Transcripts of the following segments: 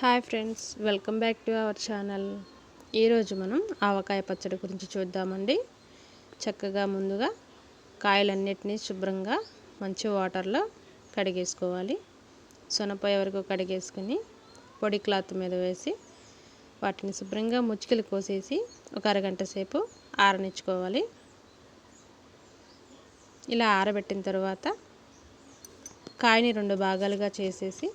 Hi friends welcome back to our channel. ఈరోజు మనం ఆవకాయ పచ్చడి గురించి చూద్దామండి. చక్కగా ముందుగా కాయలన్నిటినీ శుభ్రంగా మంచి వాటర్లో కడిగేసుకోవాలి. సొనపోయే వరకు కడిగేసుకుని పొడి క్లాత్ మీద వేసి వాటిని శుభ్రంగా ముచ్చుకలు కోసేసి ఒక అరగంట సేపు ఆరనిచ్చుకోవాలి. ఇలా ఆరబెట్టిన తర్వాత కాయని రెండు భాగాలుగా చేసేసి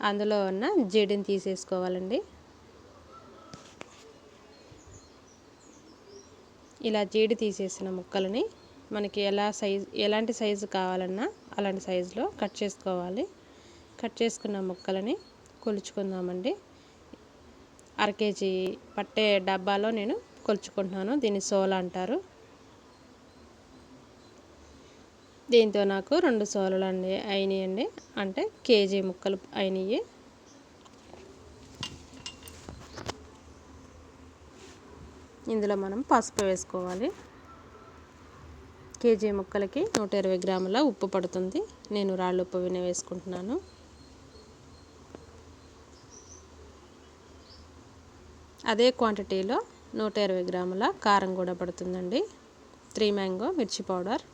అందులో ఉన్న జీడిని తీసేసుకోవాలండి. ఇలా జీడి తీసేసిన ముక్కలని మనకి ఎలా సైజ్ ఎలాంటి సైజు కావాలన్నా అలాంటి సైజులో కట్ చేసుకోవాలి. కట్ చేసుకున్న ముక్కలని కొలుచుకుందామండి. అర కేజీ పట్టే డబ్బాలో నేను కొలుచుకుంటున్నాను. దీన్ని సోల అంటారు. దీంతో నాకు రెండు సోలలు అండి అయినాయండి. అంటే కేజీ ముక్కలు అయినాయి. ఇందులో మనం పసుపు వేసుకోవాలి. కేజీ ముక్కలకి నూట ఇరవై గ్రాముల ఉప్పు పడుతుంది. నేను రాళ్ళు ఉప్పు విన వేసుకుంటున్నాను. అదే క్వాంటిటీలో నూట ఇరవై గ్రాముల కారం కూడా పడుతుందండి. Three mango mirchi powder.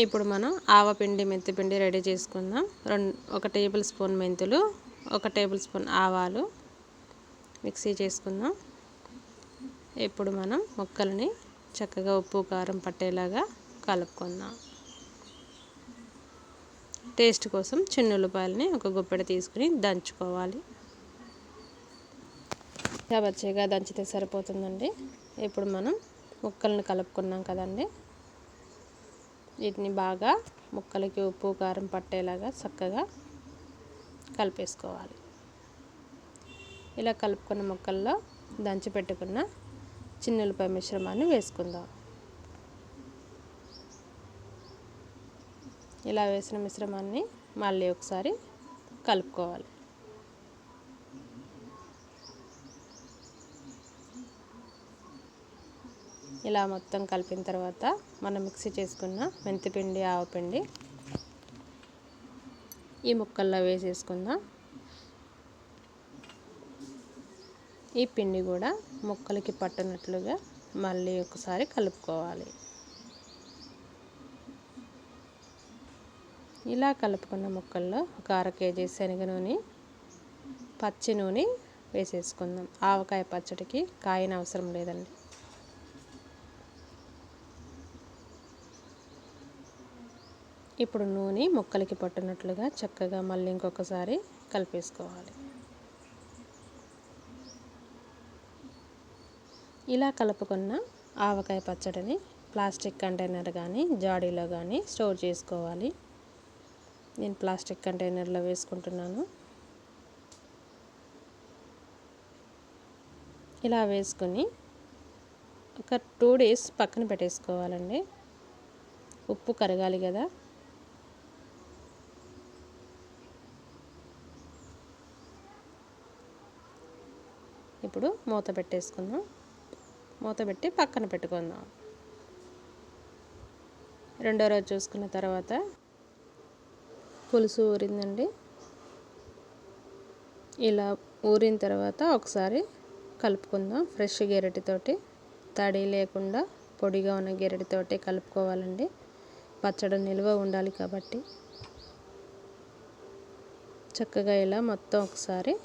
ఇప్పుడు మనం ఆవపిండి మెంతిపిండి రెడీ చేసుకుందాం. రెండు ఒక టేబుల్ స్పూన్ మెంతులు ఒక టేబుల్ స్పూన్ ఆవాలు మిక్సీ చేసుకుందాం. ఇప్పుడు మనం ముక్కలని చక్కగా ఉప్పు కారం పట్టేలాగా కలుపుకుందాం. టేస్ట్ కోసం చిన్న ఉల్లిపాయలని ఒక గుప్పెడ తీసుకుని దంచుకోవాలి. పచ్చిగా దంచితే సరిపోతుందండి. ఇప్పుడు మనం ముక్కలను కలుపుకున్నాం కదండి. వీటిని బాగా ముక్కలకి ఉప్పు కారం పట్టేలాగా చక్కగా కలిపేసుకోవాలి. ఇలా కలుపుకున్న ముక్కల్లో దంచి పెట్టుకున్న చిన్నులపై మిశ్రమాన్ని వేసుకుందాం. ఇలా వేసిన మిశ్రమాన్ని మళ్ళీ ఒకసారి కలుపుకోవాలి. ఇలా మొత్తం కలిపిన తర్వాత మనం మిక్సీ చేసుకున్న మెంతిపిండి ఆవపిండి ఈ ముక్కల్లో వేసేసుకుందాం. ఈ పిండి కూడా ముక్కలకి పట్టినట్లుగా మళ్ళీ ఒకసారి కలుపుకోవాలి. ఇలా కలుపుకున్న ముక్కల్లో ఒక అర కేజీ శనగ నూనె పచ్చి నూనె వేసేసుకుందాం. ఆవకాయ పచ్చడికి కాయన అవసరం లేదండి. ఇప్పుడు నూనె ముక్కలకి పట్టినట్లుగా చక్కగా మళ్ళీ ఇంకొకసారి కలిపేసుకోవాలి. ఇలా కలుపుకున్న ఆవకాయ పచ్చడిని ప్లాస్టిక్ కంటైనర్ కానీ జాడీలో కానీ స్టోర్ చేసుకోవాలి. నేను ప్లాస్టిక్ కంటైనర్లో వేసుకుంటున్నాను. ఇలా వేసుకొని ఒక టూ డేస్ పక్కన పెట్టేసుకోవాలండి. ఉప్పు కరగాలి కదా. ఇప్పుడు మూత పెట్టేసుకుందాం. మూత పెట్టి పక్కన పెట్టుకుందాం. రెండో రోజు చూసుకున్న తర్వాత పులుసు ఊరిందండి. ఇలా ఊరిన తర్వాత ఒకసారి కలుపుకుందాం ఫ్రెష్ గెరటితోటి. తడి లేకుండా పొడిగా ఉన్న గెరటితోటి కలుపుకోవాలండి. పచ్చడి నిల్వ ఉండాలి కాబట్టి. చక్కగా ఇలా మొత్తం ఒకసారి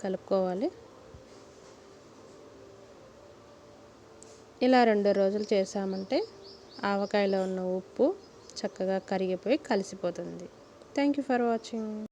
కలుపుకోవాలి. ఇలా రెండు రోజులు చేసామంటే ఆవకాయలో ఉన్న ఉప్పు చక్కగా కరిగిపోయి కలిసిపోతుంది. Thank you for watching